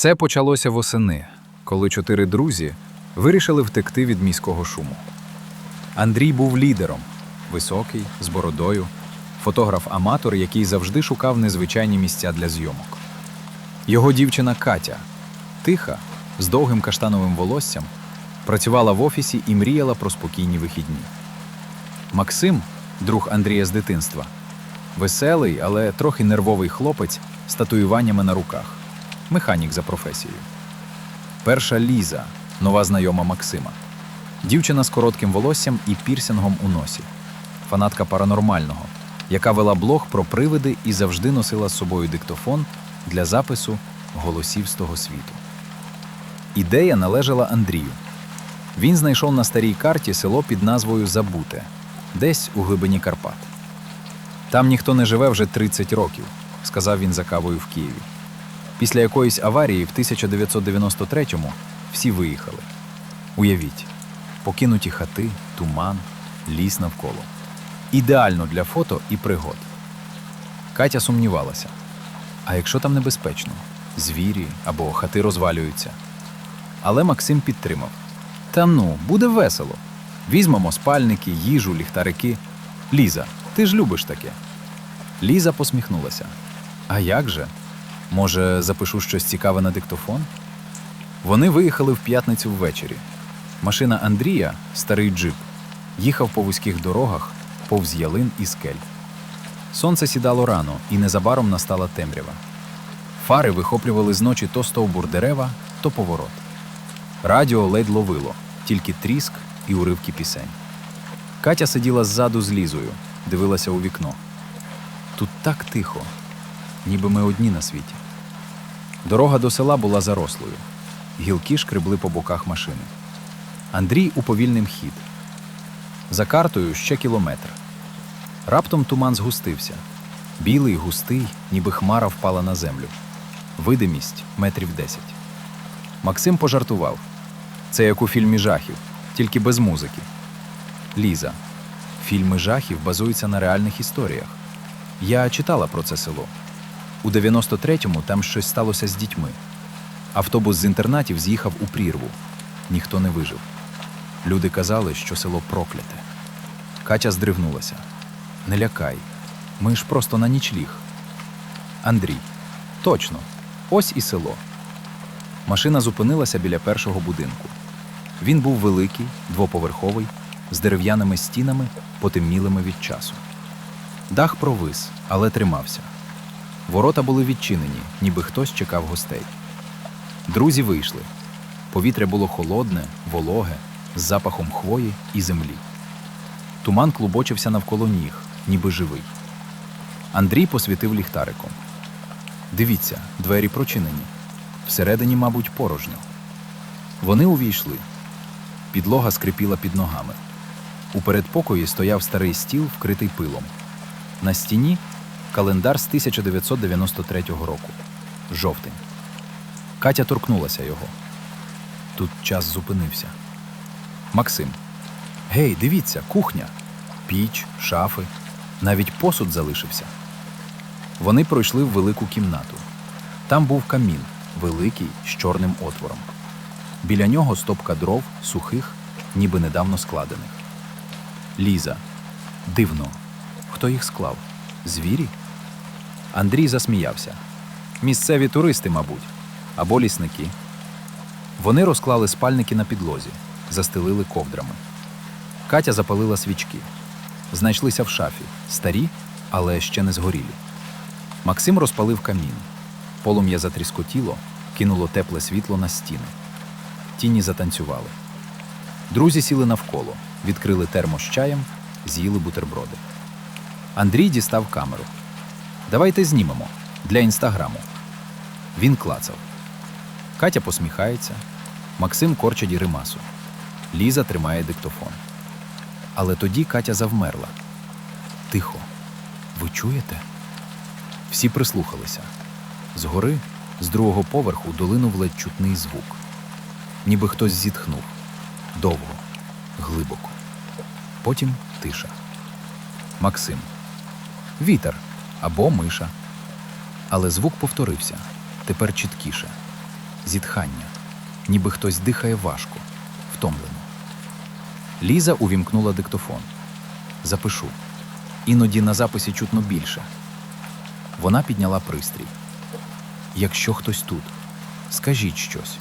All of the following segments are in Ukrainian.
Все почалося восени, коли чотири друзі вирішили втекти від міського шуму. Андрій був лідером, високий, з бородою, фотограф-аматор, який завжди шукав незвичайні місця для зйомок. Його дівчина Катя, тиха, з довгим каштановим волоссям, працювала в офісі і мріяла про спокійні вихідні. Максим, друг Андрія з дитинства, веселий, але трохи нервовий хлопець з татуюваннями на руках, механік за професією. Перша Ліза, нова знайома Максима. Дівчина з коротким волоссям і пірсингом у носі, фанатка паранормального, яка вела блог про привиди і завжди носила з собою диктофон для запису голосів з того світу. Ідея належала Андрію. Він знайшов на старій карті село під назвою Забуте, десь у глибині Карпат. Там ніхто не живе вже 30 років, сказав він за кавою в Києві. Після якоїсь аварії в 1993-му всі виїхали. Уявіть, покинуті хати, туман, ліс навколо. Ідеально для фото і пригод. Катя сумнівалася. А якщо там небезпечно? Звірі або хати розвалюються. Але Максим підтримав. Та ну, буде весело. Візьмемо спальники, їжу, ліхтарики. Ліза, ти ж любиш таке. Ліза посміхнулася. А як же? Може, запишу щось цікаве на диктофон? Вони виїхали в п'ятницю ввечері. Машина Андрія, старий джип, їхав по вузьких дорогах, повз ялин і скель. Сонце сідало рано, і незабаром настала темрява. Фари вихоплювали з ночі то стовбур дерева, то поворот. Радіо ледь ловило, тільки тріск і уривки пісень. Катя сиділа ззаду з Лізою, дивилася у вікно. Тут так тихо, ніби ми одні на світі. Дорога до села була зарослою. Гілки шкребли по боках машини. Андрій уповільнив хід. За картою ще кілометр. Раптом туман згустився. Білий, густий, ніби хмара впала на землю. Видимість метрів десять. Максим пожартував. Це як у фільмі жахів, тільки без музики. Ліза. Фільми жахів базуються на реальних історіях. Я читала про це село. У 93-му там щось сталося з дітьми. Автобус з інтернатів з'їхав у прірву. Ніхто не вижив. Люди казали, що село прокляте. Катя здригнулася. Не лякай. Ми ж просто на нічліг. Андрій. Точно. Ось і село. Машина зупинилася біля першого будинку. Він був великий, двоповерховий, з дерев'яними стінами, потемнілими від часу. Дах провис, але тримався. Ворота були відчинені, ніби хтось чекав гостей. Друзі вийшли. Повітря було холодне, вологе, з запахом хвої і землі. Туман клубочився навколо ніг, ніби живий. Андрій посвітив ліхтариком. Дивіться, двері прочинені. Всередині, мабуть, порожньо. Вони увійшли. Підлога скрипіла під ногами. У передпокої стояв старий стіл, вкритий пилом. На стіні календар з 1993 року. Жовтень. Катя торкнулася його. Тут час зупинився. Максим. Гей, дивіться, кухня. Піч, шафи. Навіть посуд залишився. Вони пройшли в велику кімнату. Там був камін, великий, з чорним отвором. Біля нього стопка дров, сухих, ніби недавно складених. Ліза. Дивно. Хто їх склав? Звірі? Андрій засміявся. Місцеві туристи, мабуть, або лісники. Вони розклали спальники на підлозі, застелили ковдрами. Катя запалила свічки. Знайшлися в шафі, старі, але ще не згорілі. Максим розпалив камін. Полум'я затріскотіло, кинуло тепле світло на стіни. Тіні затанцювали. Друзі сіли навколо, відкрили термос з чаєм, з'їли бутерброди. Андрій дістав камеру. Давайте знімемо для інстаграму. Він клацав. Катя посміхається, Максим корчить гримасу. Ліза тримає диктофон. Але тоді Катя завмерла. Тихо. Ви чуєте? Всі прислухалися. Згори, з другого поверху, долинув ледь чутний звук. Ніби хтось зітхнув. Довго, глибоко. Потім тиша. Максим. Вітер або миша. Але звук повторився тепер чіткіше. зітхання, ніби хтось дихає важко, втомлено. Ліза увімкнула диктофон. Запишу. Іноді на записі чутно більше. Вона підняла пристрій. Якщо хтось тут, скажіть щось.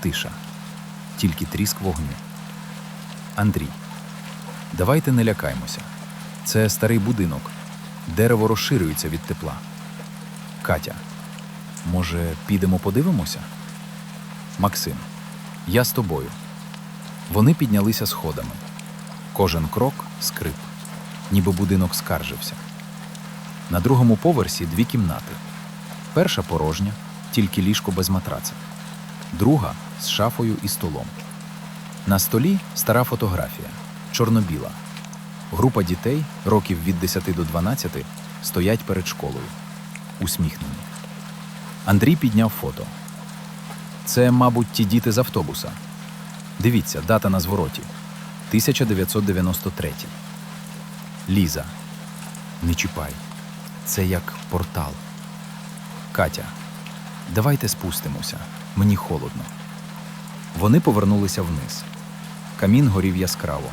Тиша. Тільки тріск вогню. Андрій. Давайте не лякаймося. Це старий будинок. Дерево розширюється від тепла. Катя. Може, підемо подивимося? Максим. Я з тобою. Вони піднялися сходами. Кожен крок скрип, ніби будинок скаржився. На другому поверсі дві кімнати. Перша порожня, тільки ліжко без матраца. Друга з шафою і столом. На столі стара фотографія, чорно-біла. Група дітей, років від 10 до 12, стоять перед школою, усміхнені. Андрій підняв фото. Це, мабуть, ті діти з автобуса. Дивіться, дата на звороті 1993. Ліза. Не чіпай. Це як портал. Катя. Давайте спустимося. Мені холодно. Вони повернулися вниз. Камін горів яскраво.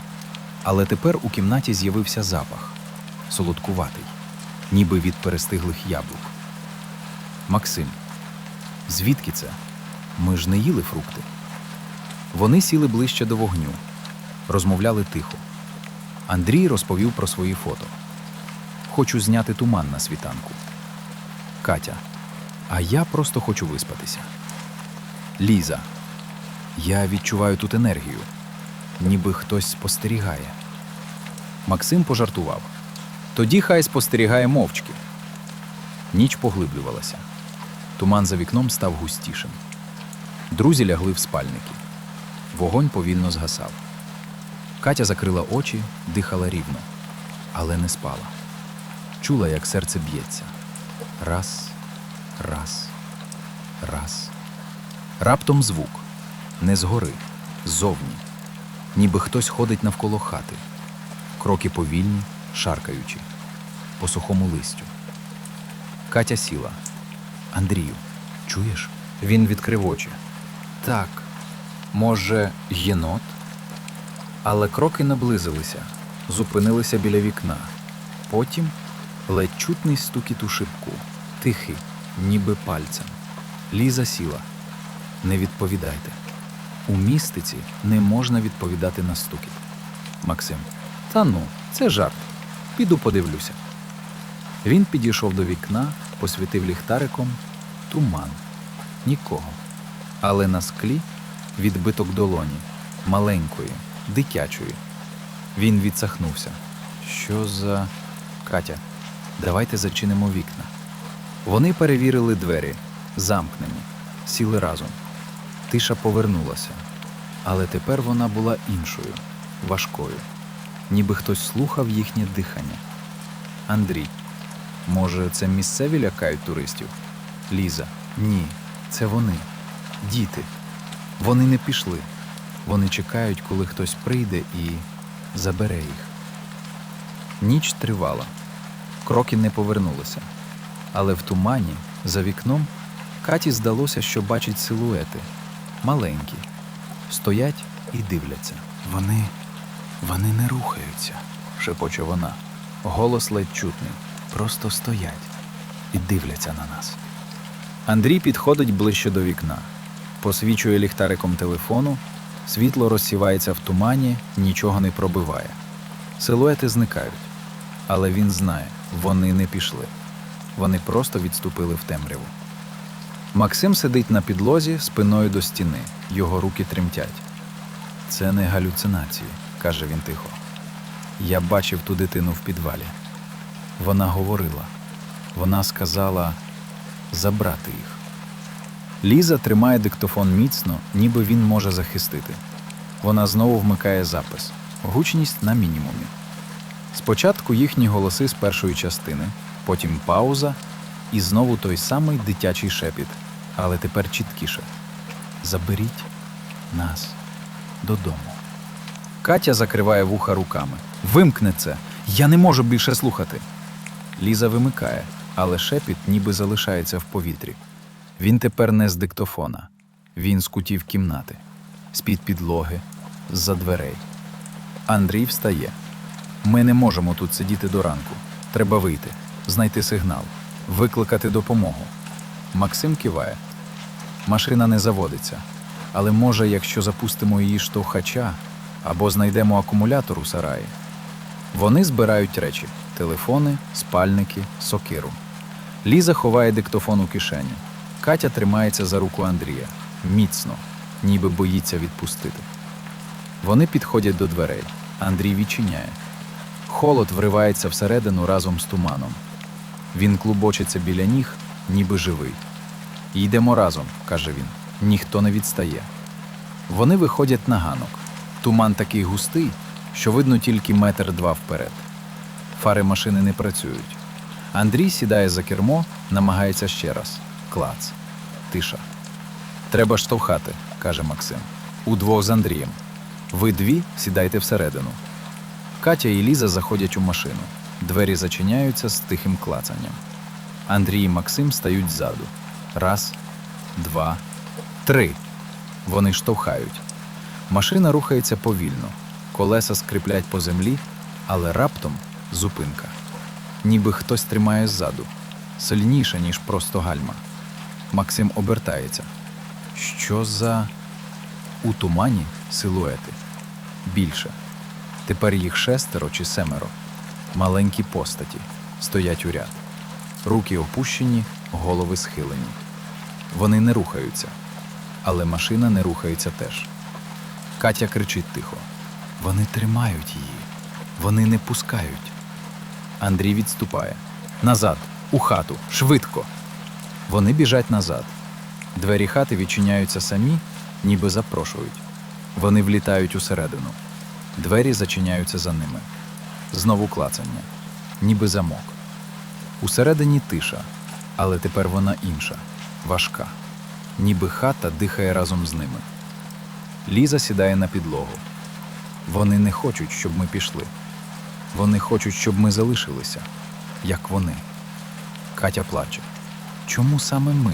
Але тепер у кімнаті з'явився запах солодкуватий, ніби від перестиглих яблук. Максим. Звідки це? Ми ж не їли фрукти. Вони сіли ближче до вогню, розмовляли тихо. Андрій розповів про свої фото. Хочу зняти туман на світанку. Катя. А я просто хочу виспатися. Ліза. Я відчуваю тут енергію, ніби хтось спостерігає. Максим пожартував. Тоді хай спостерігає мовчки. Ніч поглиблювалася. Туман за вікном став густішим. Друзі лягли в спальники. Вогонь повільно згасав. Катя закрила очі, дихала рівно, але не спала. Чула, як серце б'ється. Раз, раз, раз. Раптом звук не згори, ззовні, ніби хтось ходить навколо хати. Кроки повільні, шаркаючи, по сухому листю. Катя сіла. Андрію, чуєш? Він відкрив очі. Так, може, єнот? Але кроки наблизилися, зупинилися біля вікна. Потім ледь чутний стукіт у шибку, тихий, ніби пальцем. Ліза сіла. Не відповідайте. У містиці не можна відповідати на стукіт. Максим. Та ну, це жарт. Піду подивлюся. Він підійшов до вікна, посвітив ліхтариком туман. Нікого. Але на склі відбиток долоні, маленької, дитячої. Він відсахнувся. Що за. Катя, давайте зачинимо вікна. Вони перевірили двері, замкнені, сіли разом. Тиша повернулася, але тепер вона була іншою, важкою, ніби хтось слухав їхнє дихання. Андрій, може, це місцеві лякають туристів? Ліза, ні, це вони, діти. Вони не пішли. Вони чекають, коли хтось прийде і забере їх. Ніч тривала, кроки не повернулися. Але в тумані, за вікном, Каті здалося, що бачить силуети маленькі, стоять і дивляться. Вони. вони не рухаються, шепоче вона. Голос ледь чутний. Просто стоять і дивляться на нас. Андрій підходить ближче до вікна, посвічує ліхтариком телефону, світло розсівається в тумані, нічого не пробиває. Силуети зникають, але він знає, вони не пішли. Вони просто відступили в темряву. Максим сидить на підлозі спиною до стіни, його руки тремтять. Це не галюцинації, каже він тихо. Я бачив ту дитину в підвалі. Вона говорила. Вона сказала забрати їх. Ліза тримає диктофон міцно, ніби він може захистити. Вона знову вмикає запис. Гучність на мінімумі. Спочатку їхні голоси з першої частини, потім пауза і знову той самий дитячий шепіт, але тепер чіткіше. Заберіть нас додому. Катя закриває вуха руками. Вимкне це. Я не можу більше слухати. Ліза вимикає, але шепіт ніби залишається в повітрі. Він тепер не з диктофона, Він з кутів кімнати, з-під підлоги, з-за дверей. Андрій встає. Ми не можемо тут сидіти до ранку. Треба вийти, знайти сигнал, викликати допомогу. Максим киває. Машина не заводиться. Але може, якщо запустимо її штовхача або знайдемо акумулятор у сараї. Вони збирають речі: телефони, спальники, сокиру. Ліза ховає диктофон у кишеню. Катя тримається за руку Андрія міцно, ніби боїться відпустити. Вони підходять до дверей. Андрій відчиняє. Холод вривається всередину разом з туманом. Він клубочиться біля ніг, ніби живий. Йдемо разом, каже він. Ніхто не відстає. Вони виходять на ганок. Туман такий густий, що видно тільки метр два вперед. Фари машини не працюють. Андрій сідає за кермо, намагається ще раз. Клац. Тиша. Треба штовхати, каже Максим. Удвох з Андрієм. Ви дві сідайте всередину. Катя і Ліза заходять у машину. Двері зачиняються з тихим клацанням. Андрій і Максим стають ззаду. Раз, два, три. Вони штовхають. Машина рухається повільно. Колеса скриплять по землі, але раптом зупинка. Ніби хтось тримає ззаду. Сильніше, ніж просто гальма. Максим обертається. Що за. У тумані силуети. Більше. Тепер їх шестеро чи семеро. Маленькі постаті стоять у ряд. Руки опущені, голови схилені. Вони не рухаються, але машина не рухається теж. Катя кричить тихо: Вони тримають її, вони не пускають. Андрій відступає. Назад, у хату, швидко. Вони біжать назад. Двері хати відчиняються самі, ніби запрошують. Вони влітають усередину. Двері зачиняються за ними. Знову клацання, ніби замок. Усередині тиша, але тепер вона інша, важка. Ніби хата дихає разом з ними. Ліза сідає на підлогу. Вони не хочуть, щоб ми пішли. Вони хочуть, щоб ми залишилися, як вони. Катя плаче. Чому саме ми?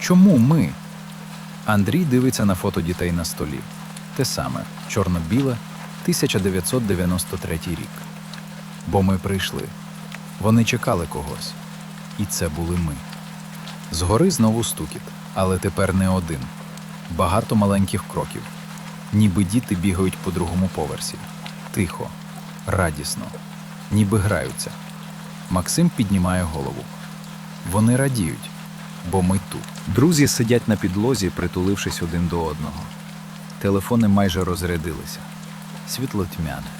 Чому ми? Андрій дивиться на фото дітей на столі. Те саме чорно-біле, 1993 рік. Бо ми прийшли. Вони чекали когось. І це були ми. Згори знову стукіт, але тепер не один. Багато маленьких кроків. Ніби діти бігають по другому поверсі. Тихо, радісно, ніби граються. Максим піднімає голову. Вони радіють, бо ми тут. Друзі сидять на підлозі, притулившись один до одного. Телефони майже розрядилися. Світло тьмяне.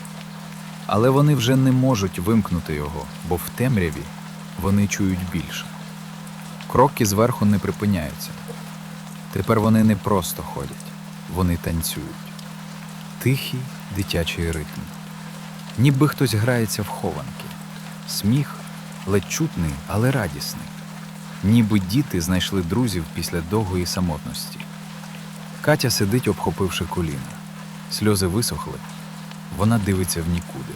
Але вони вже не можуть вимкнути його, бо в темряві вони чують більше. Кроки зверху не припиняються. Тепер вони не просто ходять, вони танцюють. Тихий дитячий ритм. Ніби хтось грається в хованки. Сміх ледь чутний, але радісний. Ніби діти знайшли друзів після довгої самотності. Катя сидить, обхопивши коліна. Сльози висохли. Вона дивиться в нікуди.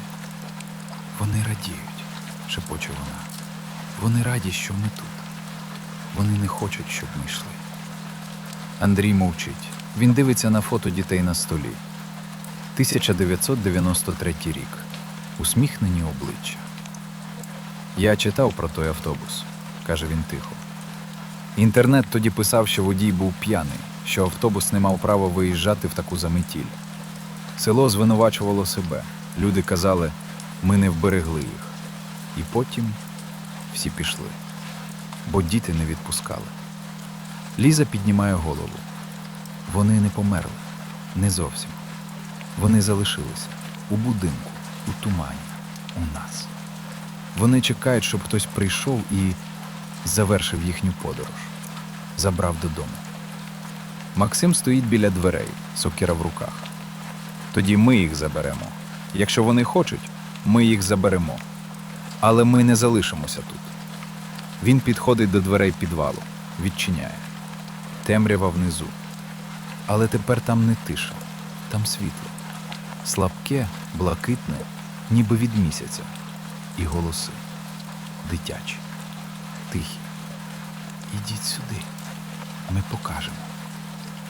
Вони радіють, шепоче вона. Вони раді, що ми тут. Вони не хочуть, щоб ми йшли. Андрій мовчить. Він дивиться на фото дітей на столі. 1993 рік. Усміхнені обличчя. Я читав про той автобус, каже він тихо. Інтернет тоді писав, що водій був п'яний, що автобус не мав права виїжджати в таку заметіль. Село звинувачувало себе. Люди казали, ми не вберегли їх. І потім всі пішли, бо діти не відпускали. Ліза піднімає голову. Вони не померли, не зовсім. Вони залишилися у будинку, у тумані, у нас. Вони чекають, щоб хтось прийшов і завершив їхню подорож, забрав додому. Максим стоїть біля дверей, сокира в руках. Тоді ми їх заберемо. Якщо вони хочуть, ми їх заберемо. Але ми не залишимося тут. Він підходить до дверей підвалу, відчиняє. Темрява внизу. Але тепер там не тиша, там світло. Слабке, блакитне, ніби від місяця. І голоси. Дитячі, тихі. Ідіть сюди. Ми покажемо.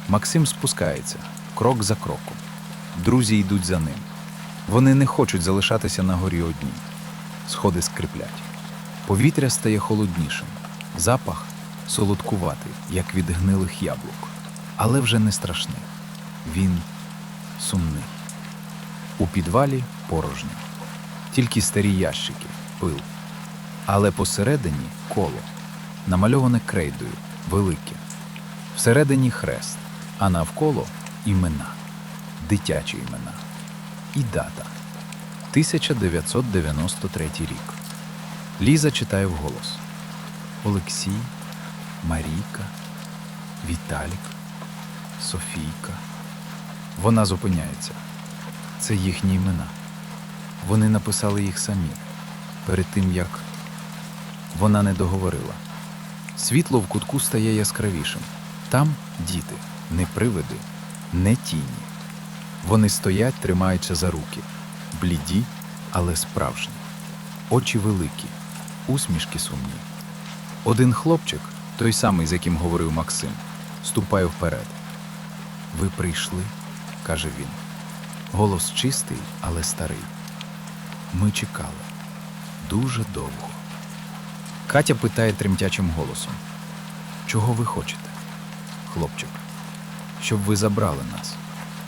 Максим спускається крок за кроком. Друзі йдуть за ним. Вони не хочуть залишатися на горі одні. Сходи скриплять. Повітря стає холоднішим. Запах солодкуватий, як від гнилих яблук. Але вже не страшний. Він сумний. У підвалі порожньо. Тільки старі ящики, пил. Але посередині коло, намальоване крейдою, велике. Всередині хрест, а навколо імена, дитячі імена. І дата 1993 рік. Ліза читає вголос: Олексій, Марійка, Віталік, Софійка. Вона зупиняється. Це їхні імена. Вони написали їх самі перед тим, як вона не договорила. Світло в кутку стає яскравішим. Там діти, не привиди, не тіні. Вони стоять, тримаючи за руки, бліді, але справжні. Очі великі, усмішки сумні. Один хлопчик, той самий, з яким говорив Максим, ступає вперед. Ви прийшли, каже він. Голос чистий, але старий. Ми чекали дуже довго. Катя питає тремтячим голосом: Чого ви хочете? Хлопчик, щоб ви забрали нас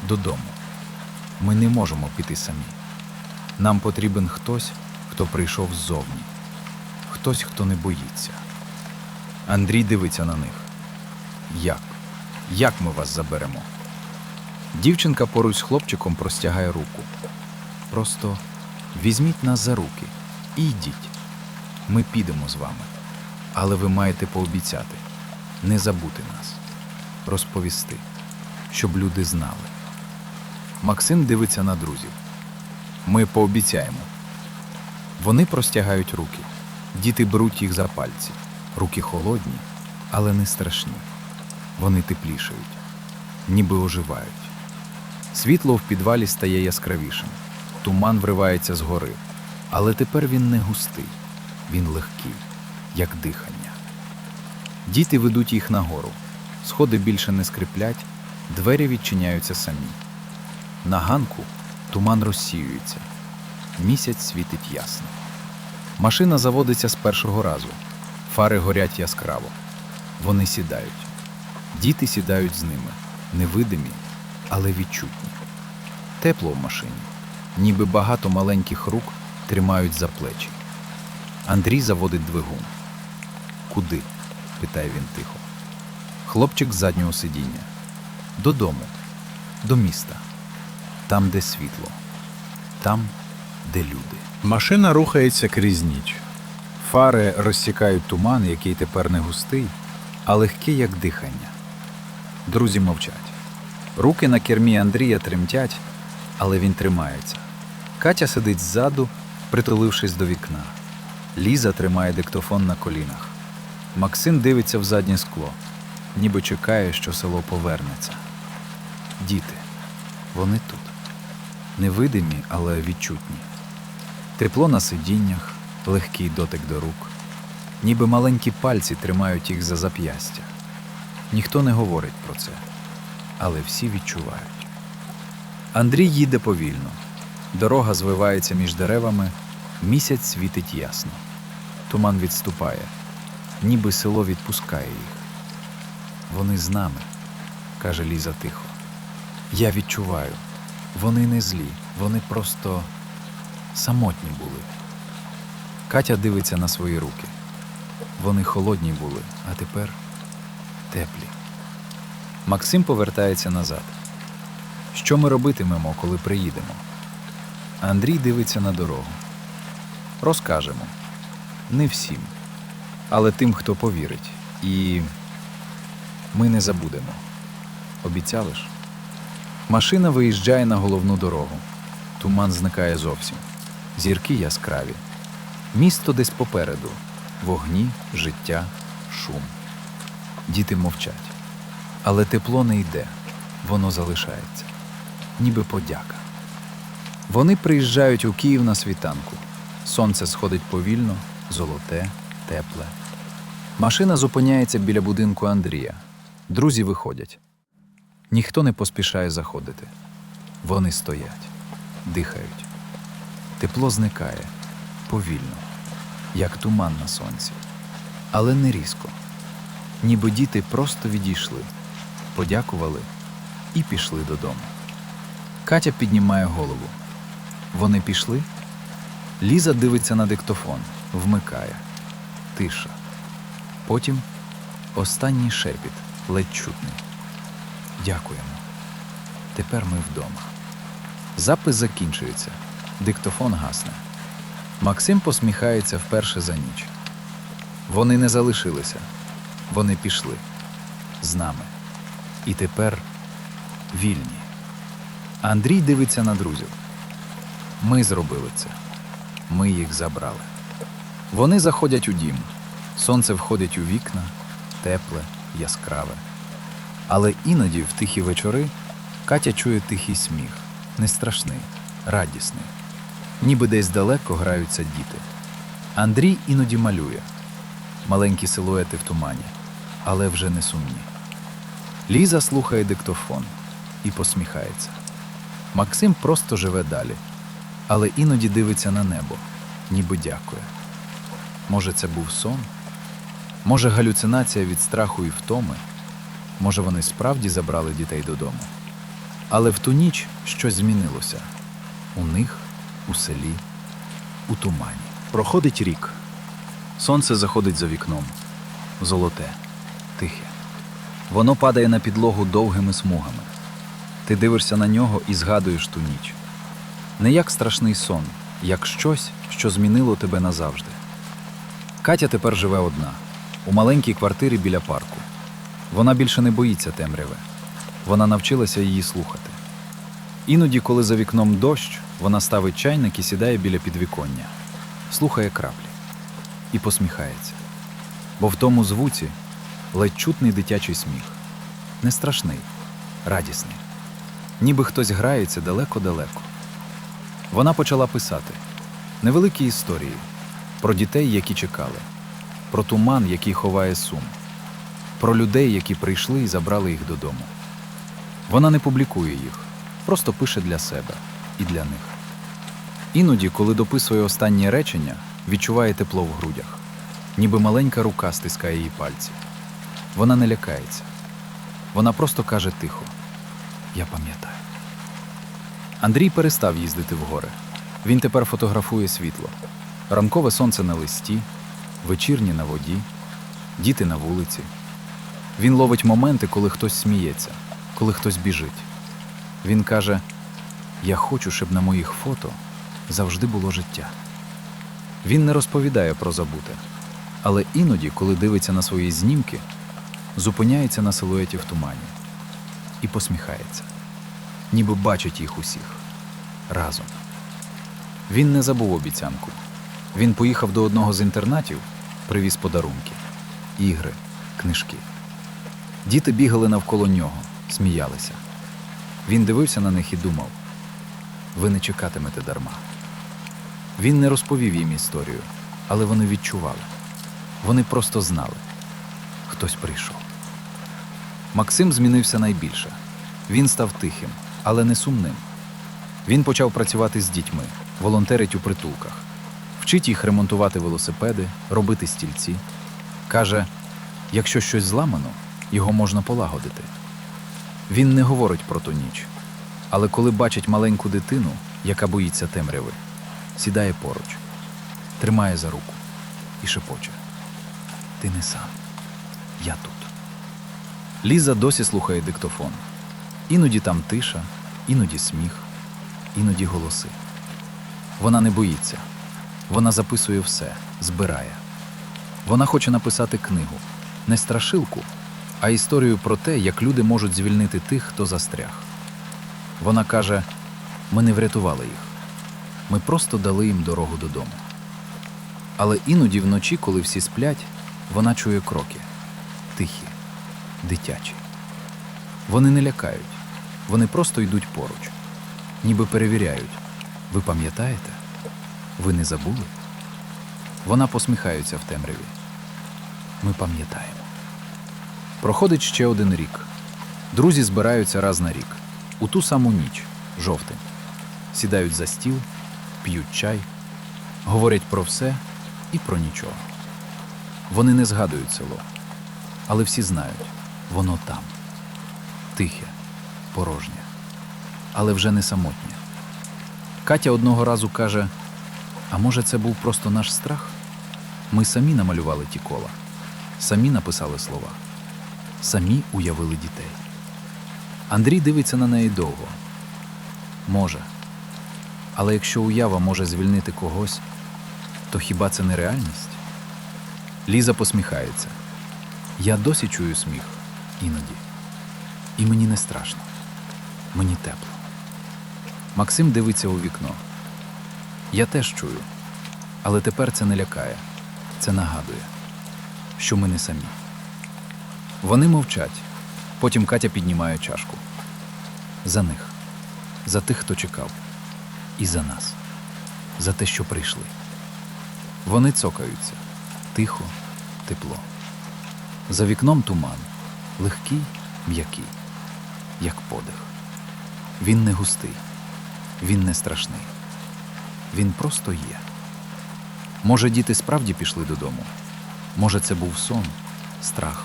додому. Ми не можемо піти самі. Нам потрібен хтось, хто прийшов ззовні, хтось, хто не боїться. Андрій дивиться на них. Як? Як ми вас заберемо? Дівчинка поруч з хлопчиком простягає руку. Просто візьміть нас за руки і йдіть. Ми підемо з вами. Але ви маєте пообіцяти не забути нас, розповісти, щоб люди знали. Максим дивиться на друзів. Ми пообіцяємо. Вони простягають руки. Діти беруть їх за пальці. Руки холодні, але не страшні. Вони теплішають, ніби оживають. Світло в підвалі стає яскравішим. Туман вривається з гори. Але тепер він не густий, він легкий, як дихання. Діти ведуть їх нагору. Сходи більше не скриплять, двері відчиняються самі. На ганку туман розсіюється. Місяць світить ясно. Машина заводиться з першого разу. Фари горять яскраво. Вони сідають. Діти сідають з ними, невидимі, але відчутні. Тепло в машині, ніби багато маленьких рук тримають за плечі. Андрій заводить двигун. Куди? питає він тихо. Хлопчик з заднього сидіння. Додому, до міста. Там, де світло, там, де люди. Машина рухається крізь ніч. Фари розсікають туман, який тепер не густий, а легкий, як дихання. Друзі мовчать. Руки на кермі Андрія тремтять, але він тримається. Катя сидить ззаду, притулившись до вікна. Ліза тримає диктофон на колінах. Максим дивиться в заднє скло, ніби чекає, що село повернеться. Діти, вони тут. Невидимі, але відчутні. Тепло на сидіннях, легкий дотик до рук, ніби маленькі пальці тримають їх за зап'ястя. Ніхто не говорить про це, але всі відчувають. Андрій їде повільно. Дорога звивається між деревами, місяць світить ясно. Туман відступає, ніби село відпускає їх. Вони з нами, каже Ліза тихо. Я відчуваю, вони не злі, вони просто самотні були. Катя дивиться на свої руки. Вони холодні були, а тепер теплі. Максим повертається назад. Що ми робитимемо, коли приїдемо? Андрій дивиться на дорогу. Розкажемо. Не всім, але тим, хто повірить. І ми не забудемо. Обіцяли ж? Машина виїжджає на головну дорогу. Туман зникає зовсім. Зірки яскраві. Місто десь попереду. Вогні, життя, шум. Діти мовчать. Але тепло не йде, воно залишається, ніби подяка. Вони приїжджають у Київ на світанку. Сонце сходить повільно, золоте, тепле. Машина зупиняється біля будинку Андрія. Друзі виходять. Ніхто не поспішає заходити. Вони стоять, дихають. Тепло зникає повільно, як туман на сонці, але не різко. Ніби діти просто відійшли, подякували і пішли додому. Катя піднімає голову. Вони пішли. Ліза дивиться на диктофон, вмикає. Тиша. Потім останній шепіт, ледь чутний. Дякуємо. Тепер ми вдома. Запис закінчується. Диктофон гасне. Максим посміхається вперше за ніч. Вони не залишилися. Вони пішли з нами. І тепер вільні. Андрій дивиться на друзів. Ми зробили це. Ми їх забрали. Вони заходять у дім. Сонце входить у вікна, тепле, яскраве. Але іноді, в тихі вечори, Катя чує тихий сміх, не страшний, радісний. Ніби десь далеко граються діти. Андрій іноді малює маленькі силуети в тумані, але вже не сумні. Ліза слухає диктофон і посміхається. Максим просто живе далі, але іноді дивиться на небо, ніби дякує. Може, це був сон? Може, галюцинація від страху і втоми? Може, вони справді забрали дітей додому? Але в ту ніч щось змінилося у них, у селі, у тумані. Проходить рік. Сонце заходить за вікном. Золоте, тихе. Воно падає на підлогу довгими смугами. Ти дивишся на нього і згадуєш ту ніч. Не як страшний сон, як щось, що змінило тебе назавжди. Катя тепер живе одна, у маленькій квартирі біля парку. Вона більше не боїться темряви. Вона навчилася її слухати. Іноді, коли за вікном дощ, вона ставить чайник і сідає біля підвіконня, слухає краплі і посміхається. Бо в тому звуці ледь чутний дитячий сміх. Не страшний, радісний. Ніби хтось грається далеко-далеко. Вона почала писати невеликі історії про дітей, які чекали, про туман, який ховає сум, про людей, які прийшли і забрали їх додому. Вона не публікує їх, просто пише для себе і для них. Іноді, коли дописує останнє речення, відчуває тепло в грудях, ніби маленька рука стискає її пальці. Вона не лякається. Вона просто каже тихо: Я пам'ятаю. Андрій перестав їздити в гори. Він тепер фотографує світло. Ранкове сонце на листі, вечірні на воді, діти на вулиці. Він ловить моменти, коли хтось сміється, коли хтось біжить. Він каже: Я хочу, щоб на моїх фото завжди було життя. Він не розповідає про забуте, але іноді, коли дивиться на свої знімки, зупиняється на силуеті в тумані і посміхається, ніби бачить їх усіх разом. Він не забув обіцянку. Він поїхав до одного з інтернатів, привіз подарунки, ігри, книжки. Діти бігали навколо нього, сміялися. Він дивився на них і думав: ви не чекатимете дарма. Він не розповів їм історію, але вони відчували. Вони просто знали. Хтось прийшов. Максим змінився найбільше. Він став тихим, але не сумним. Він почав працювати з дітьми, волонтерить у притулках, вчить їх ремонтувати велосипеди, робити стільці. Каже: якщо щось зламано, його можна полагодити. Він не говорить про ту ніч, але коли бачить маленьку дитину, яка боїться темряви, сідає поруч, тримає за руку і шепоче: Ти не сам, я тут. Ліза досі слухає диктофон. Іноді там тиша, іноді сміх, іноді голоси. Вона не боїться. Вона записує все, збирає. Вона хоче написати книгу, не страшилку, а історію про те, як люди можуть звільнити тих, хто застряг. Вона каже: ми не врятували їх, ми просто дали їм дорогу додому. Але іноді вночі, коли всі сплять, вона чує кроки тихі, дитячі. Вони не лякають, вони просто йдуть поруч, ніби перевіряють. Ви пам'ятаєте? Ви не забули? Вона посміхається в темряві. Ми пам'ятаємо. Проходить ще один рік. Друзі збираються раз на рік, у ту саму ніч, жовтень. Сідають за стіл, п'ють чай, говорять про все і про нічого. Вони не згадують село, але всі знають, воно там. Тихе, порожнє, але вже не самотнє. Катя одного разу каже: а може, це був просто наш страх? Ми самі намалювали ті кола, самі написали слова, самі уявили дітей. Андрій дивиться на неї довго. Може. Але якщо уява може звільнити когось, то хіба це не реальність? Ліза посміхається. Я досі чую сміх іноді. І мені не страшно. Мені тепло. Максим дивиться у вікно. Я теж чую. Але тепер це не лякає, це нагадує, що ми не самі. Вони мовчать. Потім Катя піднімає чашку. За них, за тих, хто чекав, і за нас, за те, що прийшли. Вони цокаються тихо, тепло. За вікном туман, легкий, м'який, як подих. Він не густий, він не страшний. Він просто є. Може, діти справді пішли додому? Може, це був сон, страх,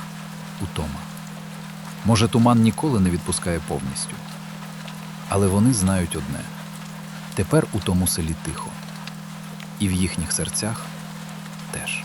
утома. Може, туман ніколи не відпускає повністю. Але вони знають одне: тепер у тому селі тихо, і в їхніх серцях теж.